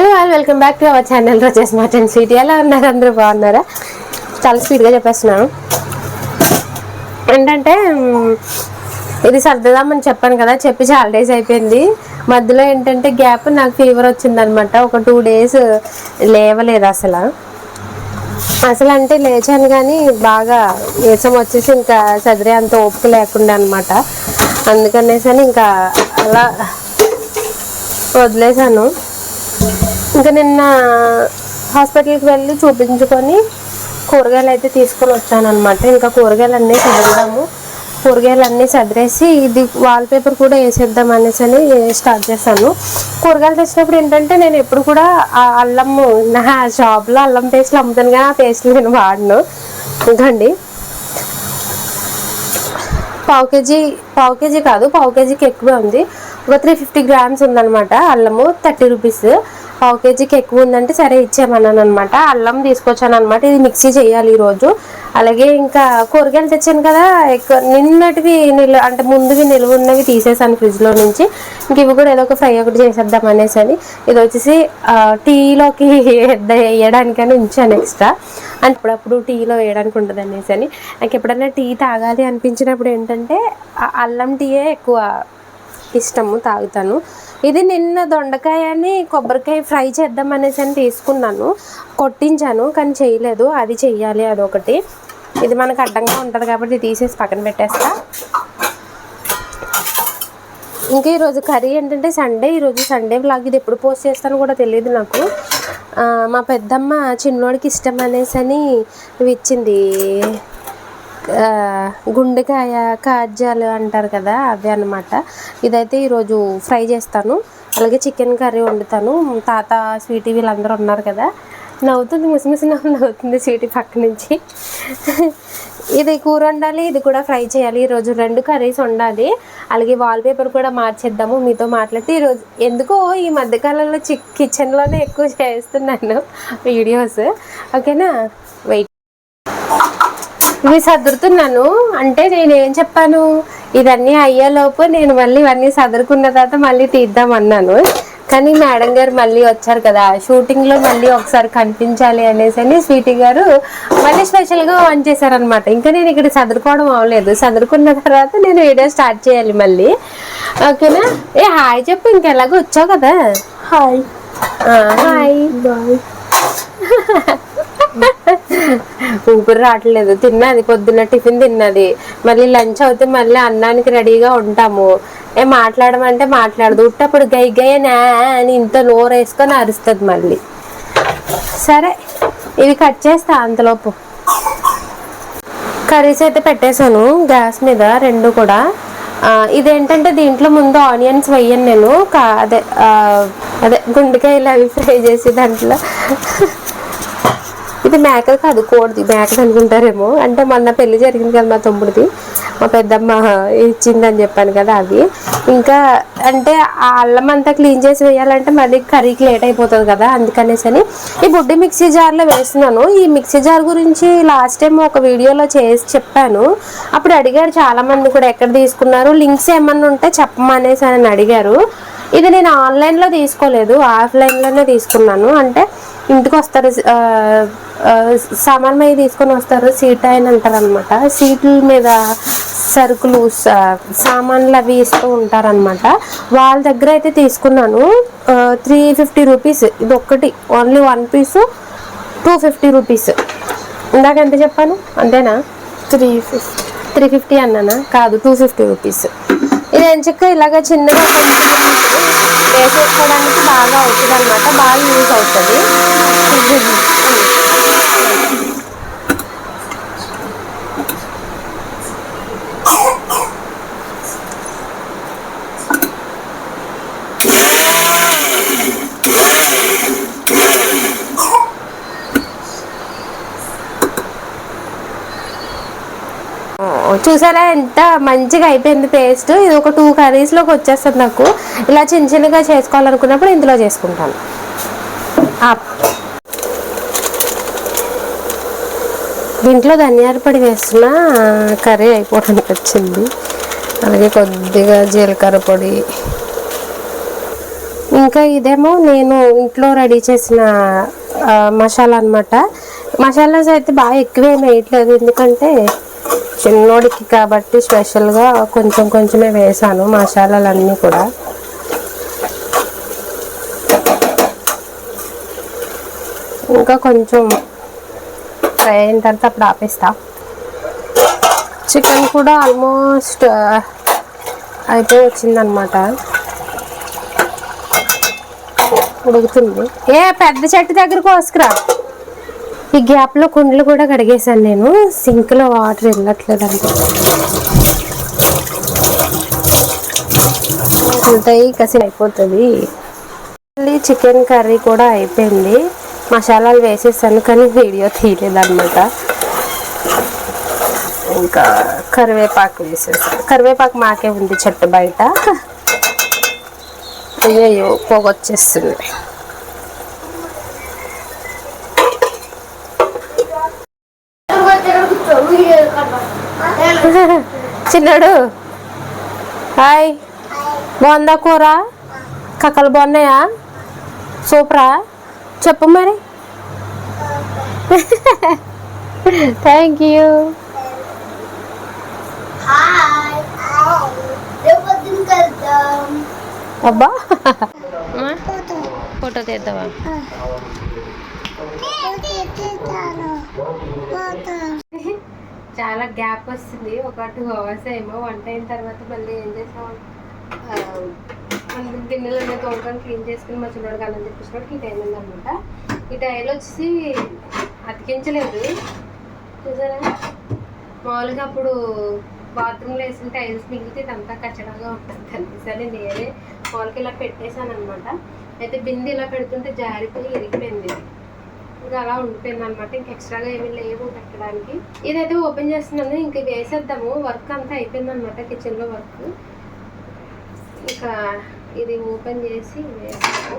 Hello all welcome back to our channel Roja smart and sweet ఎలా ఉన్నారు అందరూ? బాగున్నారా? చాలా స్పీడ్గా చెప్పేస్తున్నాను ఏంటంటే ఇది సర్దుదామని చెప్పాను కదా చెప్పి చాలా డేస్ అయిపోయింది. మధ్యలో ఏంటంటే గ్యాప్ నాకు ఫీవర్ వచ్చిందనమాట. ఒక టూ డేస్ లేవలేదు అసలు. అసలు అంటే లేచాను కానీ బాగా నీరసం వచ్చేసి ఇంకా సదిరే అంత ఓపిక లేకుండా అనమాట. అందుకనేసి ఇంకా అలా వదిలేశాను. ఇంకా నిన్న హాస్పిటల్కి వెళ్ళి చూపించుకొని కూరగాయలు అయితే తీసుకొని వచ్చాను అనమాట ఇంకా కూరగాయలు అన్నీ చదివాము కూరగాయలు అన్నీ చదివేసి ఇది వాల్ పేపర్ కూడా వేసేద్దాం అనేసి అని స్టార్ట్ చేశాను. కూరగాయలు తెచ్చినప్పుడు ఏంటంటే నేను ఎప్పుడు కూడా ఆ అల్లం నా షాప్లో అల్లం పేస్ట్లు అమ్ముతాను కానీ ఆ పేస్ట్లు నేను వాడను. ఇంకండి. పావు కేజీ పావు కేజీ కాదు పావు కేజీకి ఎక్కువే ఉంది. ఒక త్రీ ఫిఫ్టీ గ్రామ్స్ ఉందన్నమాట అల్లము థర్టీ రూపీస్ పావు కేజీకి ఎక్కువ ఉందంటే సరే ఇచ్చేమన్నాను అనమాట అల్లం తీసుకొచ్చాను అనమాట ఇది మిక్సీ చేయాలి ఈరోజు. అలాగే ఇంకా కూరగాయలు తెచ్చాను కదా ఎక్కువ నిన్నటివి నిల్వ అంటే ముందువి నిల్వ ఉన్నవి తీసేసాను ఫ్రిడ్జ్లో నుంచి. ఇంక ఇవి కూడా ఏదో ఒక ఫ్రై ఒకటి చేసేద్దాం అనేసి అని ఇది వచ్చేసి టీలోకి వేయడానికని ఉంచాను ఎక్స్ట్రా. అంటే అప్పుడప్పుడు టీలో వేయడానికి ఉంటుంది అనేసి అని నాకు ఎప్పుడైనా టీ తాగాలి అనిపించినప్పుడు ఏంటంటే అల్లం టీయే ఎక్కువ ఇష్టము తాగుతాను. ఇది నిన్న దొండకాయని కొబ్బరికాయ ఫ్రై చేద్దాం అనేసి అని తీసుకున్నాను. కొట్టించాను కానీ చేయలేదు. అది చెయ్యాలి అదొకటి. ఇది మనకు అడ్డంగా ఉంటుంది కాబట్టి తీసేసి పక్కన పెట్టేస్తా. ఇంకా ఈరోజు కర్రీ ఏంటంటే సండే. ఈరోజు సండే వ్లాగ్ ఇది ఎప్పుడు పోస్ట్ చేస్తానో కూడా తెలియదు నాకు. మా పెద్దమ్మ చిన్నోడికి ఇష్టం అనేసి అని ఇచ్చింది. గుండెకాయ కాజ్యాలు అంటారు కదా అవి అన్నమాట. ఇదైతే ఈరోజు ఫ్రై చేస్తాను. అలాగే చికెన్ కర్రీ వండుతాను. తాత స్వీటీ వీళ్ళందరూ ఉన్నారు కదా. నవ్వుతుంది ముసిముసి నవ్వు నవ్వుతుంది స్వీటీ పక్క నుంచి. ఇది కూర వండాలి ఇది కూడా ఫ్రై చేయాలి. ఈరోజు రెండు కర్రీస్ వండాలి. అలాగే వాల్ పేపర్ కూడా మార్చేద్దాము. మీతో మాట్లాడితే ఈరోజు ఎందుకో ఈ మధ్యకాలంలో చి కిచెన్లోనే ఎక్కువ చేస్తున్నాను వీడియోస్. ఓకేనా? వెయిట్ ఇవి సదురుతున్నాను. అంటే నేను ఏం చెప్పాను ఇదన్నీ అయ్యేలోపు నేను మళ్ళీ ఇవన్నీ సదురుకున్న తర్వాత మళ్ళీ తీద్దాం అన్నాను. కానీ మేడం గారు మళ్ళీ వచ్చారు కదా. షూటింగ్లో మళ్ళీ ఒకసారి కనిపించాలి అనేసి అని స్వీటీ గారు మళ్ళీ స్పెషల్గా ఆన్ చేశారనమాట ఇంకా నేను ఇక్కడ సదురుకోవడం అవ్వలేదు. సదురుకున్న తర్వాత నేను వీడియో స్టార్ట్ చేయాలి మళ్ళీ. ఓకేనా? ఏ హాయ్ చెప్పు ఇంకెలాగో వచ్చావు కదా? హాయ్. హాయ్. బాయ్. ఊపిరి రావట్లేదు. తిన్నది పొద్దున్న టిఫిన్ తిన్నది. మళ్ళీ లంచ్ అవుతే మళ్ళీ అన్నానికి రెడీగా ఉంటాము. ఏ మాట్లాడమంటే మాట్లాడదు. ఉట్టప్పుడు గై గయనా అని ఇంత నోరు వేసుకొని అరుస్తుంది మళ్ళీ. సరే ఇవి కట్ చేస్తా అంతలోపు. కర్రీస్ అయితే పెట్టేశాను. గ్యాస్ మీద రెండు కూడా. ఇదేంటంటే దీంట్లో ముందు ఆనియన్స్ వేయను నేను. కా- అదే అదే గుండెకాయలు అవి ఫ్రై చేసి దాంట్లో ఇది మేక కాదు కోడిది మేకలు అనుకుంటారేమో. అంటే మొన్న పెళ్ళి జరిగింది కదా మా తమ్ముడిది. మా పెద్దమ్మ ఇచ్చిందని చెప్పాను కదా అవి ఇంకా అంటే ఆ అల్లం అంతా క్లీన్ చేసి వేయాలంటే మళ్ళీ కర్రీకి లేట్ అయిపోతుంది కదా అందుకనేసి అని. ఈ బుడ్డి మిక్సీ జార్లో వేస్తున్నాను. ఈ మిక్సీ జార్ గురించి లాస్ట్ టైం ఒక వీడియోలో చేసి చెప్పాను. అప్పుడు అడిగారు చాలా మంది కూడా ఎక్కడ తీసుకున్నారు లింక్స్ ఏమన్నా ఉంటే చెప్పమనేసి అని అడిగారు. ఇది నేను ఆన్లైన్లో తీసుకోలేదు ఆఫ్లైన్లోనే తీసుకున్నాను. అంటే ఇంటికి వస్తారు సామాన్ మీద తీసుకొని వస్తారు సీట్ ఆయన అంటారు అనమాట సీట్ల మీద సరుకులు సామాన్లు అవి ఇస్తూ ఉంటారనమాట. వాళ్ళ దగ్గర అయితే తీసుకున్నాను త్రీ ఫిఫ్టీ రూపీస్ ఇది ఒక్కటి only one piece two fifty rupees ఇందాక ఎంత చెప్పాను? అంతేనా? త్రీ ఫిఫ్టీ త్రీ ఫిఫ్టీ అన్నానా? కాదు టూ ఫిఫ్టీ రూపీస్ ఇది ఎంచక్క ఇలాగ చిన్నగా ఒక వేసేసుకోవడానికి బాగా అవుతుంది అనమాట బాగా యూజ్ అవుతుంది. చూసారా ఎంత మంచిగా అయిపోయింది పేస్ట్ ఇది ఒక టూ కర్రీస్లోకి వచ్చేస్తుంది నాకు. ఇలా చిన్న చిన్నగా చేసుకోవాలనుకున్నప్పుడు ఇందులో చేసుకుంటాను. దీంట్లో ధనియాల పొడి వేసిన కర్రీ అయిపోవడానికి వచ్చింది అలాగే కొద్దిగా జీలకర్ర పొడి. ఇంకా ఇదేమో నేను ఇంట్లో రెడీ చేసిన మసాలా అనమాట మసాలాస్ అయితే బాగా ఎక్కువేం వేయట్లేదు. ఎందుకంటే చిన్నోడికి కాబట్టి స్పెషల్గా కొంచెం కొంచెమే వేసాను మసాలాలన్నీ కూడా. ఇంకా కొంచెం ఫ్రై అయిన తర్వాత అప్పుడు ఆపేస్తా. చికెన్ కూడా ఆల్మోస్ట్ అయిపోయి వచ్చిందనమాట. ఉడుకుతుంది. ఏ పెద్ద చెట్టు దగ్గర కోసుకురా ఈ గ్యాప్లో కుండలు కూడా కడిగేశాను నేను. సింక్లో వాటర్ వెళ్ళట్లేదు అంటే ఉంటాయి కసి అయిపోతుంది మళ్ళీ చికెన్ కర్రీ కూడా అయిపోయింది. మసాలాలు వేసేసాను కానీ వీడియో తీయలేదన్నమాట. ఇంకా కరివేపాకు వేసేసాను. కరివేపాకు మాకే ఉంది చెట్టు బయట. అయ్యో పొగొచ్చేస్తుంది చిన్నాడు హాయ్. బాగుందా కూర? కక్కలు బాగున్నాయా? సూపరా? చెప్పు మరి. థ్యాంక్ యూ అబ్బా. ఫోటో తీద్దామా చాలా గ్యాప్ వస్తుంది. ఒక టూ అవర్స్ ఏమో వంట అయిన తర్వాత మళ్ళీ ఏం చేసాం ఆ, గిన్నెలు అనేది తోడుకొని క్లీన్ చేసుకుని మా చిన్నోడికి అన్నం తెప్పించినప్పుడు ఈ టైం ఉందన్నమాట. ఈ టైల్ వచ్చేసి అతికించలేదు. చూసారా? మామూలుగా అప్పుడు బాత్రూంలో వేసిన టైల్స్ మిగిలితే ఇదంతా కచ్చడంగా ఉంటుంది అనేసి నేనే మామూలుగా ఇలా పెట్టేశాను అనమాట అయితే బింది ఇలా పెడుతుంటే జారిపోయి ఇరిగిపోయింది. ఇంకా అలా ఉండిపోయింది అనమాట ఇంక ఎక్స్ట్రాగా ఏమీ లేవు పెట్టడానికి. ఇదైతే ఓపెన్ చేస్తున్నాను. ఇంక వేసేద్దాము. వర్క్ అంతా అయిపోయింది అనమాట కిచెన్లో వర్క్. ఇంకా ఇది ఓపెన్ చేసి వేస్తాను.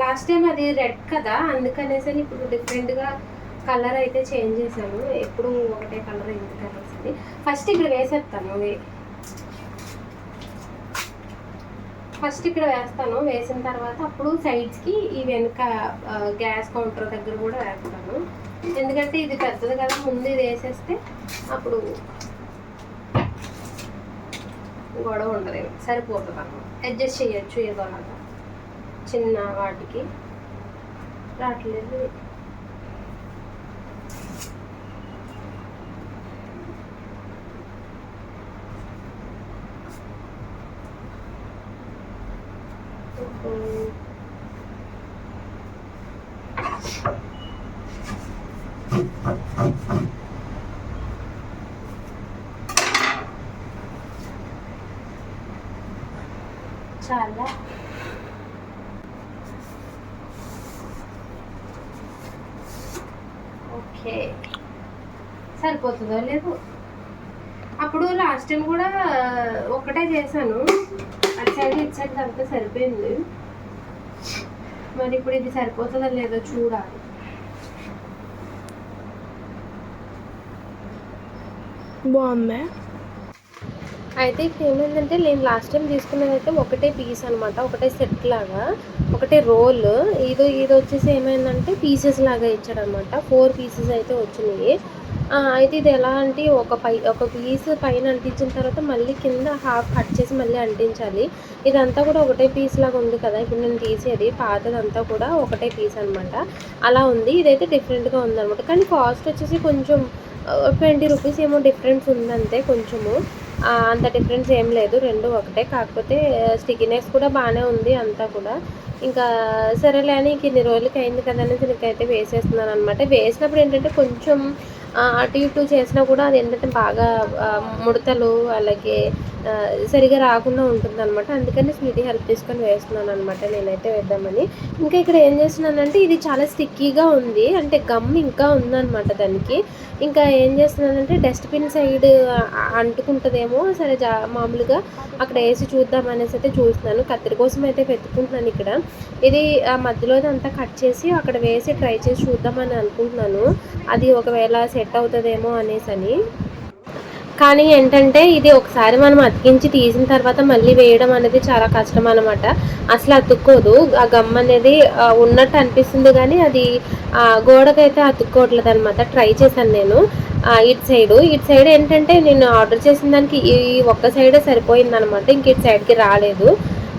లాస్ట్ టైం అది రెడ్ కదా అందుకనేసి ఇప్పుడు డిఫరెంట్గా కలర్ అయితే చేంజ్ చేశాను. ఎప్పుడు ఒకటే కలర్ ఎందుకు అనేసి ఫస్ట్ ఇక్కడ వేసేస్తాను. ఫస్ట్ ఇక్కడ వేస్తాను. వేసిన తర్వాత అప్పుడు సైడ్స్కి ఈ వెనుక గ్యాస్ కౌంటర్ దగ్గర కూడా వేస్తాను. ఎందుకంటే ఇది పెద్దది కదా ముందు ఇది వేసేస్తే అప్పుడు గొడవ ఉండదు సరిపోతుంది అన్నమాట అడ్జస్ట్ చేయొచ్చు ఏదో అలాగా చిన్న వాటికి. రావట్లేదు. చాలా ఓకే సరిపోతుందో లేదు? అప్పుడు లాస్ట్ టైం కూడా uh, ఒకటే చేశాను. అటు సైడ్ ఇటు సైడ్ సరిపోయింది. మరి ఇప్పుడు ఇది సరిపోతుందో లేదో చూడాలి. బాగుందా? అయితే ఇప్పుడు ఏమైందంటే నేను లాస్ట్ టైం తీసుకున్నది అయితే ఒకటే పీస్ అనమాట ఒకటే సెట్ లాగా ఒకటే రోల్ ఇది ఇది వచ్చేసి ఏమైందంటే పీసెస్ లాగా ఇచ్చాడనమాట ఫోర్ పీసెస్ అయితే వచ్చినాయి. అయితే ఇది ఎలా అంటే ఒక పై ఒక పీస్ పైన అంటించిన తర్వాత మళ్ళీ కింద హాఫ్ కట్ చేసి మళ్ళీ అంటించాలి. ఇదంతా కూడా ఒకటే పీస్ లాగా ఉంది కదా. ఇప్పుడు నేను తీసేది పాతదంతా కూడా ఒకటే పీస్ అనమాట అలా ఉంది. ఇదైతే డిఫరెంట్గా ఉందనమాట కానీ కాస్ట్ వచ్చేసి కొంచెం ట్వంటీ రూపీస్ ఏమో డిఫరెన్స్ ఉందంతే కొంచెము. అంత డిఫరెన్స్ ఏం లేదు. రెండు ఒకటే. కాకపోతే స్టికినెస్ కూడా బాగానే ఉంది అంతా కూడా. ఇంకా సరేలే అని ఇంక ఇన్ని రోజులకి అయింది కదా అనేసి నీకైతే వేసేస్తున్నాను అనమాట వేసినప్పుడు ఏంటంటే కొంచెం అటు ఇటు చేసినా కూడా అది ఏంటంటే బాగా ముడతలు అలాగే సరిగా రాకుండా ఉంటుంది అనమాట అందుకని స్వీటీ హెల్ప్ తీసుకొని వేస్తున్నాను అనమాట నేనైతే వేద్దామని. ఇంకా ఇక్కడ ఏం చేస్తున్నానంటే ఇది చాలా స్టిక్కీగా ఉంది. అంటే గమ్ ఇంకా ఉందన్నమాట దానికి. ఇంకా ఏం చేస్తున్నానంటే డస్ట్బిన్ సైడ్ అంటుకుంటుందేమో. సరే జా మామూలుగా అక్కడ వేసి చూద్దాం అనేసి అయితే చూస్తున్నాను. కత్తిరి కోసం అయితే పెట్టుకుంటున్నాను ఇక్కడ. ఇది ఆ మధ్యలో అంతా కట్ చేసి అక్కడ వేసి ట్రై చేసి చూద్దామని అనుకుంటున్నాను. అది ఒకవేళ సెట్ అవుతుందేమో అనేసి అని కానీ ఏంటంటే ఇది ఒకసారి మనం అతికించి తీసిన తర్వాత మళ్ళీ వేయడం అనేది చాలా కష్టం అనమాట అసలు అతుక్కోదు. ఆ గమ్ అనేది ఉన్నట్టు అనిపిస్తుంది కానీ అది గోడకైతే అతుక్కోవట్లేదు అనమాట ట్రై చేశాను నేను. ఇటు సైడ్. ఇటు సైడ్ ఏంటంటే నేను ఆర్డర్ చేసిన దానికి ఈ ఒక్క సైడే సరిపోయింది అనమాట ఇంక ఇటు సైడ్కి రాలేదు.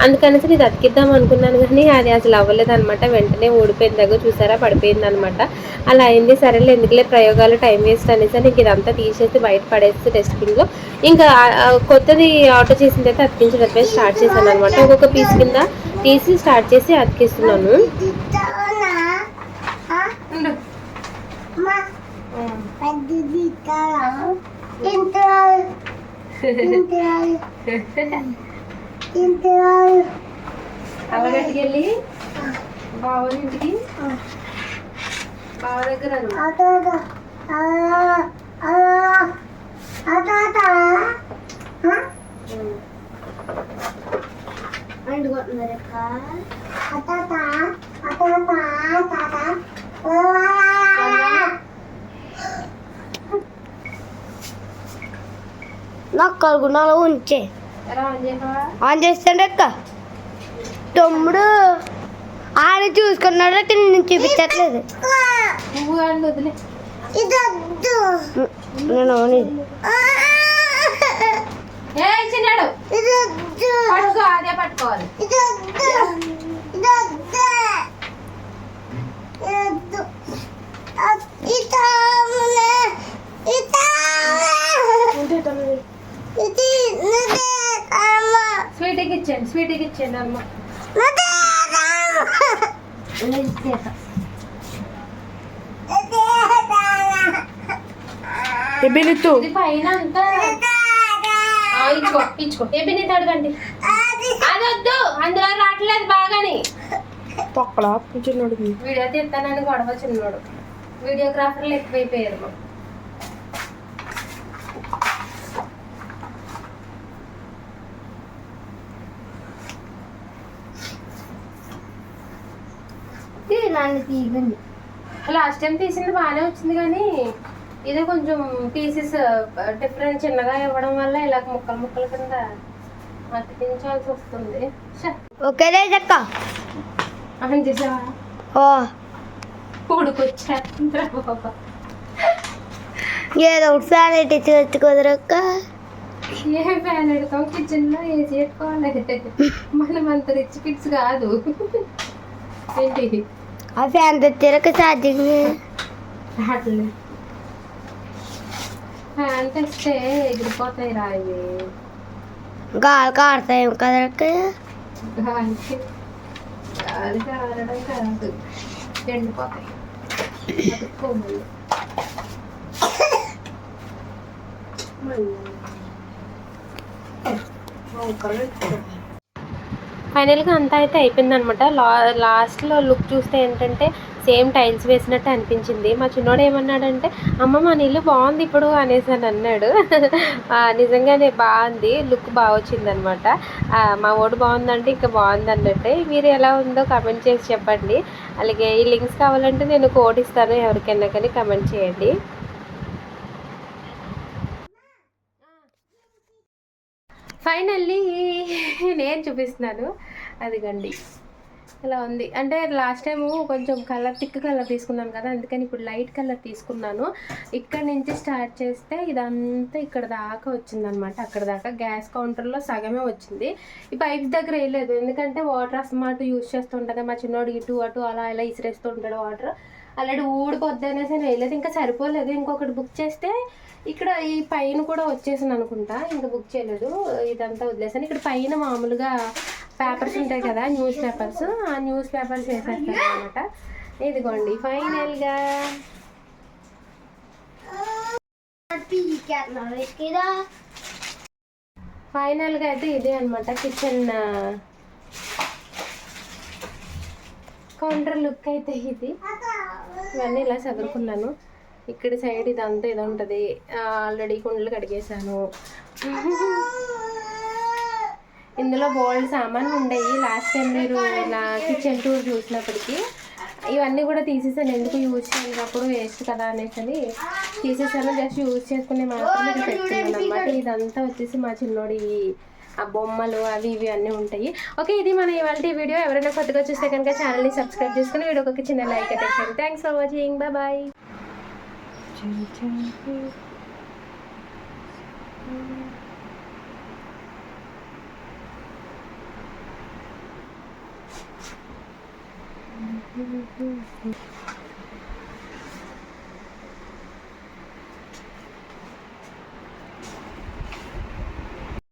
అందుకనేసి ఇది అతికిద్దాం అనుకున్నాను కానీ అది అసలు అవ్వలేదు అనమాట వెంటనే ఊడిపోయిన దగ్గర చూసారా? పడిపోయింది అనమాట అలా అయింది. సరేలే ఎందుకులే ప్రయోగాలు టైం వేస్ట్ అనేసి నీకు ఇదంతా తీసేసి బయట పడేసి డస్ట్బిన్లో ఇంకా కొత్తది ఆర్డర్ చేసిన తర్వాత అతికించడం స్టార్ట్ చేశాను అనమాట ఒక్కొక్క పీస్ కింద తీసి స్టార్ట్ చేసి అతికిస్తున్నాను. అవగట్టుకి వెళ్ళి బావని ఇంటికి బావ దగ్గర నాకు కలుగుణాలు ఉంచే ఎలా ఆన్ చేయవా ఆన్ చేస్తాడు అక్క. తమ్ముడు ఆయన చూసుకున్నాడు నేను చూపించట్లేదు. నేను అవును పట్టుకోవాలి. ఇచ్చేయండి స్వీట్కి ఇచ్చేయండి అమ్మ ఎబినితు పైన అంతా ఇచ్చుకో ఇచ్చుకో అడగండి. అందులో రావట్లేదు బాగాని. పక్కల వీడియో తీస్తానని గొడవ చిన్నోడు. వీడియోగ్రాఫర్లు ఎక్కువైపోయారు నన్ను తీగండి లాస్ట్ టైం తీసింది బాగానే వచ్చింది కానీ ఇది కొంచెం పీసెస్ డిఫరెంట్ చిన్నగా ఇవ్వడం వల్ల ఇలా ముక్కలు ముక్కల కింద అతికించాల్సి వస్తుంది. ఓకే అక్క అని చేసావా? ఓ. బాబా. ఏదో ఒకటి ఫ్యాన్ ఎట్టి కుదరక్క ఏ ఫ్యాన్ పెడతాం? కిచెన్లో ఏసీ పెట్టుకోవాలి. మనం అంత రిచ్ కిడ్స్ కాదు. ఏంటి? ఆ ఫ్యాన్ తెచ్చారక్క ఛార్జింగ్ రావట్లేదు ఫ్యాన్ తెస్తే ఎగిరిపోతాయి రా ఇవి గాలి కాడతాయి కదరక్క గాలికి గాలి కారడం కాదు ఎండిపోతాయి అతుక్కోమని ఫైనల్గా అంతా అయితే అయిపోయింది అనమాట లా లాస్ట్లో లుక్ చూస్తే ఏంటంటే సేమ్ టైల్స్ వేసినట్టు అనిపించింది. మా చిన్నోడు ఏమన్నాడంటే అమ్మ మా నీళ్ళు బాగుంది ఇప్పుడు అనేసి అని అన్నాడు. నిజంగానే బాగుంది. లుక్ బాగా వచ్చింది అనమాట మా ఓడు బాగుందంటే ఇంకా బాగుంది అన్నట్టే. మీరు ఎలా ఉందో కమెంట్ చేసి చెప్పండి. అలాగే ఈ లింక్స్ కావాలంటే నేను కోడ్ ఇస్తాను. ఎవరికైనా కానీ కమెంట్ చేయండి. ఫైనల్లీ నేను చూపిస్తున్నాను. అదిగండి. ఇలా ఉంది. అంటే లాస్ట్ టైము కొంచెం కలర్ థిక్ కలర్ తీసుకున్నాను కదా అందుకని ఇప్పుడు లైట్ కలర్ తీసుకున్నాను. ఇక్కడ నుంచి స్టార్ట్ చేస్తే ఇదంతా ఇక్కడ దాకా వచ్చిందనమాట అక్కడ దాకా గ్యాస్ కౌంటర్లో సగమే వచ్చింది. ఈ పైప్ దగ్గర వేయలేదు ఎందుకంటే వాటర్ అసమాటు యూజ్ చేస్తుంటుంది మా చిన్నోడు ఇటు అటు అలా ఇలా ఇసిరేస్తూ ఉంటాడు వాటర్. అలాంటి ఊడిపోద్ది అనేసి నేను వేయలేదు ఇంకా సరిపోలేదు. ఇంకొకటి బుక్ చేస్తే ఇక్కడ ఈ పైన కూడా వచ్చేసింది అనుకుంటా. ఇంకా బుక్ చేయలేదు. ఇదంతా వదిలేసాను. ఇక్కడ పైన మామూలుగా పేపర్స్ ఉంటాయి కదా న్యూస్ పేపర్స్ ఆ న్యూస్ పేపర్స్ వేసేస్తాను అనమాట ఇదిగోండి ఫైనల్గా ఫైనల్గా అయితే ఇదే అనమాట కిచెన్ కౌంటర్ లుక్ అయితే ఇది. ఇవన్నీ ఇలా చదువుకున్నాను. ఇక్కడ సైడ్ ఇదంతా ఏదో ఉంటుంది. ఆల్రెడీ కుండలు కడిగేశాను. ఇందులో బోల్డ్ సామాన్లు ఉండేవి. లాస్ట్ టైం మీరు నా కిచెన్ టూర్ చూసినప్పటికీ ఇవన్నీ కూడా తీసేసాను. ఎందుకు యూజ్ చేయనప్పుడు వేస్ట్ కదా అనేసి అని తీసేసాను. జస్ట్ యూజ్ చేసుకునే మాత్రం పెట్టుకున్నాను అనమాట ఇదంతా వచ్చేసి మా చిన్నోడి ఆ బొమ్మలు అవి ఇవి అన్నీ ఉంటాయి. ఓకే ఇది మన ఇవాళ వీడియో. ఎవరైనా కొత్తగా చూస్తే కనుక ఛానల్ని సబ్స్క్రైబ్ చేసుకుని వీడియోకి ఒక చిన్న లైక్ అయితే thanks for watching bye bye